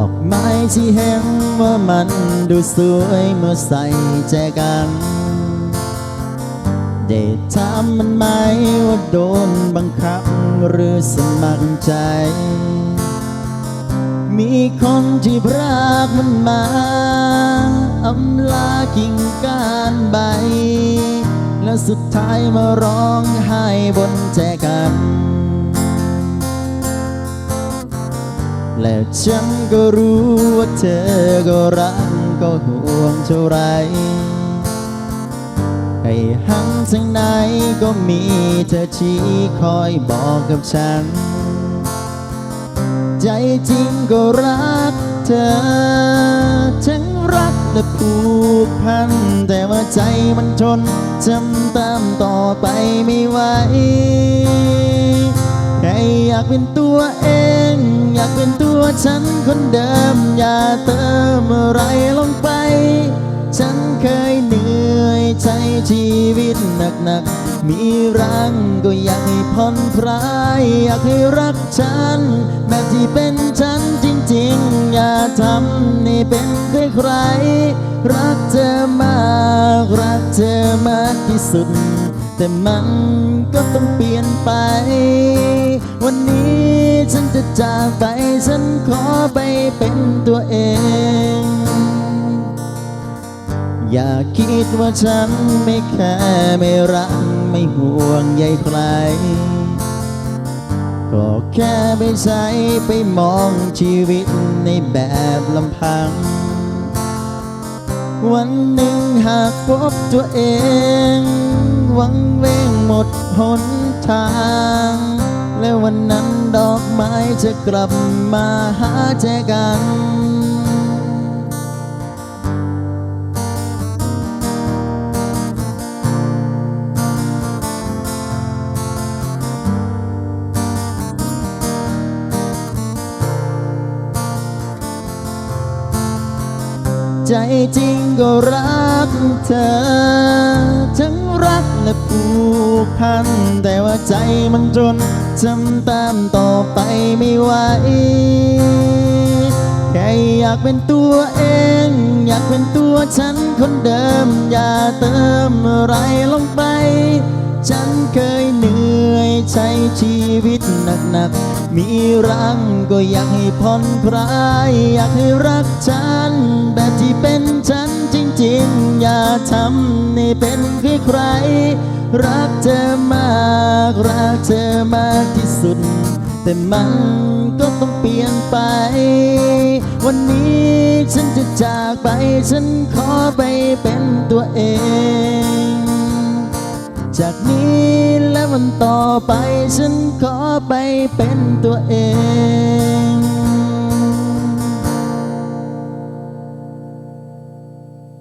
อกไม้ที่เห็นว่ามันดูสวยเมื่อใส่แจกันได้ถามมันไหมว่าโดนบังคับหรือสมัครใจ มีคนที่รักมันมาอำลากิ่งก้านใบ แล้วสุดท้ายมาร้องไห้บนแจกัน และฉันก็รู้ว่าเธอก็รักก็ห่วงเท่าไรให้หันทางไหนก็มีเธอชี้คอยบอกกับฉัน ใจจริงก็รักเธอ ทั้งรักและผูกพัน แต่ว่าใจมันทนจำตามต่อไปไม่ไหวแค่อยากเป็นตัวเอง อยากเป็น ตัวฉันคนเดิมอย่าเติมอะไรลงไป ฉันเคยเหนื่อยใจชีวิตหนักๆมีรังก็อยากให้ผ่อนคลายอยากให้รักฉัน แบบที่เป็นฉันจริงๆ อย่าทำให้เป็นใครๆรักเธอมากรักเธอมากที่สุด แต่มันก็ต้องเปลี่ยนไป วันนี้ฉันจะจากไป ฉันขอไปเป็นตัวเอง อย่าคิดว่าฉันไม่แค่ไม่รักไม่ห่วงใยใคร ก็แค่ไม่ใช่ไปมองชีวิตในแบบลำพัง วันหนึ่งหากพบตัวเอง หวังเวงหมดหนทาง และวันนั้นดอกไม้จะกลับมาหาแจกัน ใจจริงก็รักเธอทั้ง กและผูกพัน แต่ว่าใจมันจนจำตามต่อไปไม่ไหวแค่อยากเป็นตัวเอง อยากเป็นตัวฉันคนเดิม อย่าเติมอะไรลงไป ฉันเคยเหนื่อยใช้ชีวิตหนักๆ มีรังก็อยากให้ผ่อนคลาย อยากให้รักฉัน ทำให้เป็นใครๆรักเธอมาก รักเธอมากที่สุด แต่มันก็ต้องเปลี่ยนไป วันนี้ฉันจะจากไป ฉันขอไปเป็นตัวเอง จากนี้และวันต่อไป ฉันขอไปเป็นตัวเอง